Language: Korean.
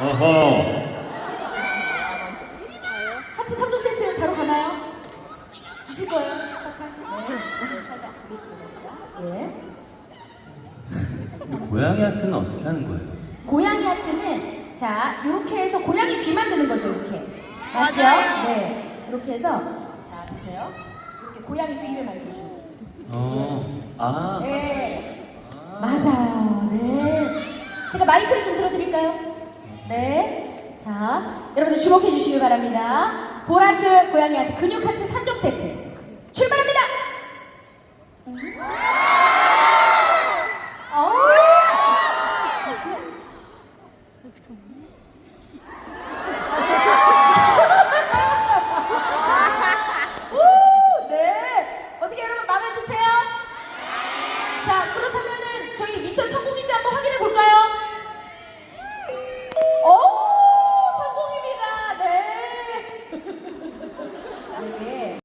어허. 하트 3종 세트 바로 가나요? 드실 거예요? 사탕? 네. 네, 살짝 드겠습니다, 제가. 예. 근데 고양이 하트는 어떻게 하는 거예요? 고양이 하트는 자, 이렇게 해서 고양이 귀 만드는 거죠, 이렇게. 맞죠? 네. 이렇게 해서 자, 보세요. 이렇게 고양이 귀를 만들어 주는 거예요. 어. 아. 네. 맞아요. 네. 제가 마이크를 좀 들어드릴까요? 네. 자, 여러분들 주목해 주시기 바랍니다. 볼하트, 고양이 하트, 근육 하트 3종 세트. 출발합니다! 어. 오, 네. 어떻게 여러분 마음에 드세요? 자, 그렇다면은 저희 미션 성공인지 한번 ಅದಕ್ಕೆ